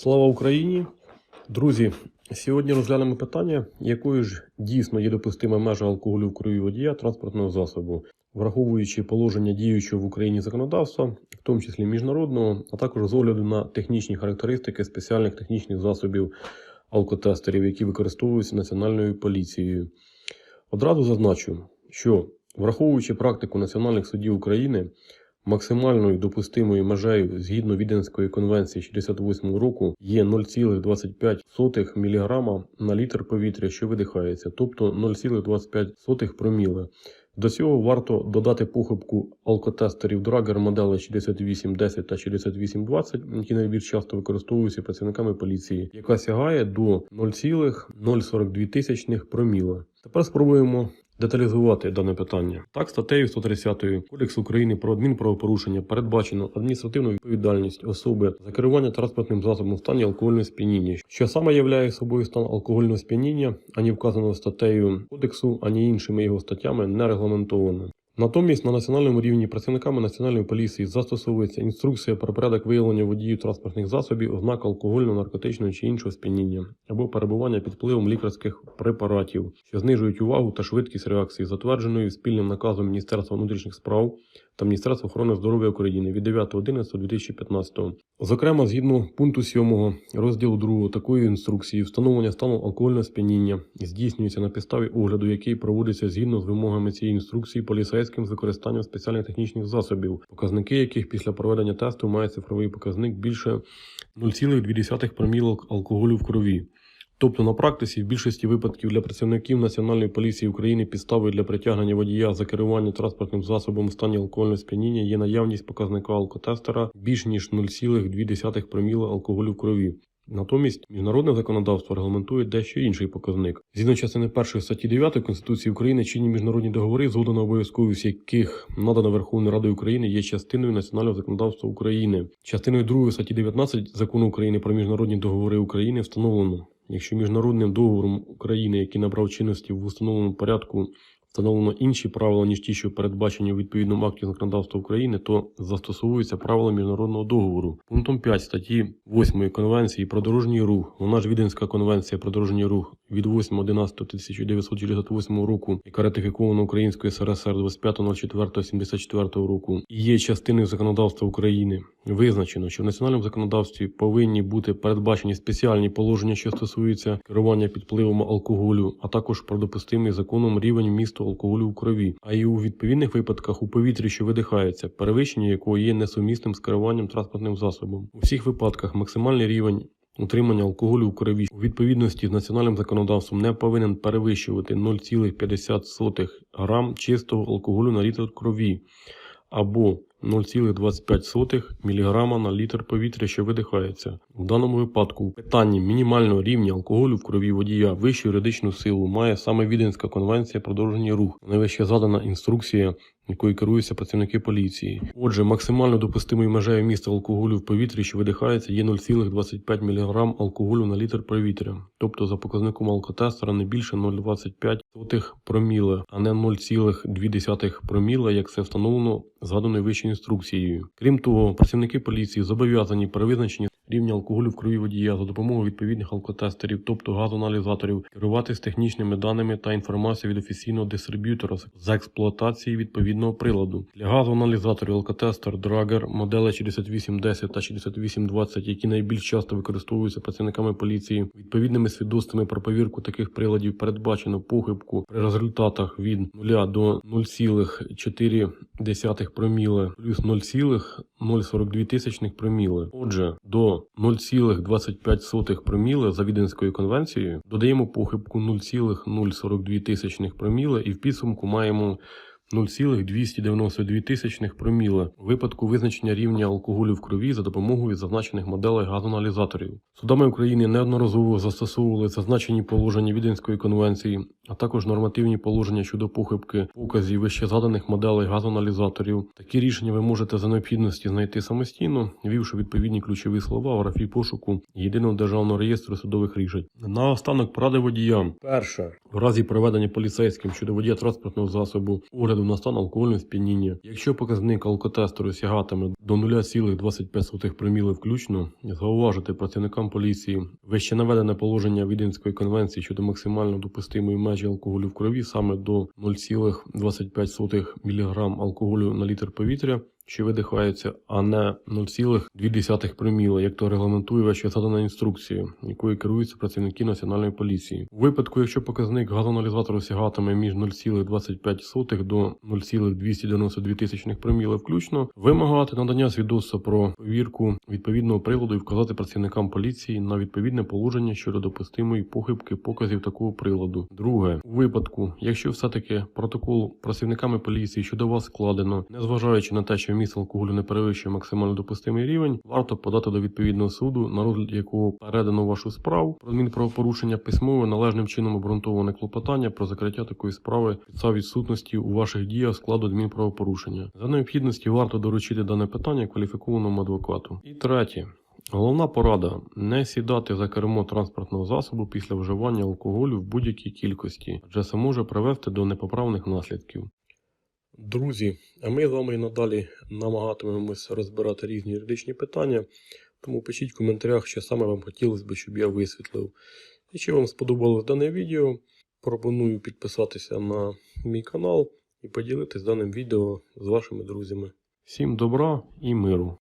Слава Україні! Друзі, сьогодні розглянемо питання, якою ж дійсно є допустима межа алкоголю в крові водія транспортного засобу, враховуючи положення діючого в Україні законодавства, в тому числі міжнародного, а також з огляду на технічні характеристики спеціальних технічних засобів алкотестерів, які використовуються Національною поліцією. Одразу зазначу, що враховуючи практику національних судів України, Максимальною допустимою межею згідно Віденської конвенції 68 року є 0,25 мг на літр повітря, що видихається, тобто 0,25 проміле. До цього варто додати похибку алкотестерів Драгер модели 6810 та 6820, які найбільш часто використовуються працівниками поліції, яка сягає до 0,042 проміла. Тепер спробуємо деталізувати дане питання. Так, статтею 130 Кодексу України про адмінправопорушення передбачено адміністративну відповідальність особи за керування транспортним засобом в стані алкогольного сп'яніння, що саме являє собою стан алкогольного сп'яніння, ані вказаного статтею кодексу, ані іншими його статтями не регламентовано. Натомість на національному рівні працівниками національної поліції застосовується інструкція про порядок виявлення водіїв транспортних засобів, ознак алкогольного, наркотичного чи іншого сп'яніння або перебування під впливом лікарських препаратів, що знижують увагу та швидкість реакції, затвердженою спільним наказом Міністерства внутрішніх справ та Міністерства охорони здоров'я України від 9.11.2015. Зокрема, згідно пункту 7 розділу 2 такої інструкції, встановлення стану алкогольного сп'яніння здійснюється на підставі огляду, який проводиться згідно з вимогами цієї інструкції поліцейським з використанням спеціальних технічних засобів, показники яких після проведення тесту має цифровий показник більше 0,2 проміл алкоголю в крові. Тобто на практиці в більшості випадків для працівників Національної поліції України підставою для притягнення водія за керування транспортним засобом в стані алкогольного сп'яніння є наявність показника алкотестера більш ніж 0,2 проміла алкоголю в крові. Натомість міжнародне законодавство регламентує дещо інший показник. Згідно частини 1 статті 9 Конституції України чинні міжнародні договори, згода на обов'язковість яких надана Верховною Радою України, є частиною національного законодавства України. Частиною 2 статті 19 Закону України про міжнародні договори України встановлено, якщо міжнародним договором України, який набрав чинності в установленому порядку, встановлено інші правила, ніж ті, що передбачені у відповідному акті законодавства України, то застосовуються правила міжнародного договору. Пунктом 5 статті 8 Конвенції про дорожній рух, вона ж Віденська конвенція про дорожній рух від 8.11.1968 року, яка ратифікована Українською СРСР 25.04.74 року, є частиною законодавства України. Визначено, що в національному законодавстві повинні бути передбачені спеціальні положення, що стосуються керування під впливом алкоголю, а також про допустимий законом рівень вмісту алкоголю в крові, а й у відповідних випадках у повітрі, що видихається, перевищення якого є несумісним з керуванням транспортним засобом. У всіх випадках максимальний рівень Утримання алкоголю у крові у відповідності з національним законодавством не повинен перевищувати 0,50 грам чистого алкоголю на літр крові або 0,25 мг на літр повітря, що видихається. У даному випадку у питанні мінімального рівня алкоголю в крові водія вищу юридичну силу має саме Віденська конвенція про дорожній рух, найвище задана інструкція, якою керуються працівники поліції. Отже, максимально допустимою межею міста алкоголю в повітрі, що видихається, є 0,25 мг алкоголю на літр повітря, тобто за показником алкотестера не більше 0,25 проміле, а не 0,2 проміле, як це встановлено згаданою вище інструкцією. Крім того, працівники поліції зобов'язані при визначенні рівня алкоголю в крові водія за допомогою відповідних алкотестерів, тобто газоаналізаторів, керуватись технічними даними та інформацією від офіційного дистриб'ютора за експлуатації відповідного приладу. Для газоаналізаторів алкотестер Драгер модели 6810 та 6820, які найбільш часто використовуються працівниками поліції, відповідними свідоцтвами про повірку таких приладів передбачено похибку при результатах від 0 до 0,4 проміле плюс 0,042 тисячних проміле. Отже, до 0,25 проміле за Віденською конвенцією додаємо похибку 0,042 тисячних проміле і в підсумку маємо 0,292 тисячних проміле у випадку визначення рівня алкоголю в крові за допомогою зазначених моделей газоаналізаторів. Судами України неодноразово застосовували зазначені положення Віденської конвенції, а також нормативні положення щодо похибки показів вище згаданих моделей газоаналізаторів. Такі рішення ви можете за необхідності знайти самостійно, ввівши відповідні ключові слова в графі пошуку єдиного державного реєстру судових рішень. Наостанок поради водіям. Перше. В разі проведення поліцейським щодо водія транспортного засобу огляду на стан алкогольного сп'яніння, якщо показник алкотестеру сягатиме до 0,25 проміли включно, зауважити працівникам поліції вище наведене положення Віденської конвенції щодо максимально допустимої межі алкоголю в крові саме до 0,25 мг алкоголю на літр повітря, що видихається, а не 0,2 проміла, як то регламентує вище згадана інструкція, якою керуються працівники національної поліції. У випадку, якщо показник газоаналізатору сягатиме між 0,25 до 0,292 тисячних проміла включно, вимагати надання свідоцтва про повірку відповідного приладу і вказати працівникам поліції на відповідне положення щодо допустимої похибки показів такого приладу. Друге, у випадку, якщо все-таки протокол працівниками поліції щодо вас складено, незважаючи на те, що вміст алкоголю не перевищує максимально допустимий рівень, варто подати до відповідного суду, на розгляд якого передано вашу справу про адмінправопорушення письмове належним чином обґрунтоване клопотання про закриття такої справи підстав відсутності у ваших діях складу адмінправопорушення. За необхідності варто доручити дане питання кваліфікованому адвокату. І третє. Головна порада не сідати за кермо транспортного засобу після вживання алкоголю в будь-якій кількості, адже це може привести до непоправних наслідків. Друзі, ми з вами і надалі намагатимемось розбирати різні юридичні питання, тому пишіть в коментарях, що саме вам хотілося б, щоб я висвітлив. Якщо вам сподобалось дане відео, пропоную підписатися на мій канал і поділитись даним відео з вашими друзями. Всім добра і миру!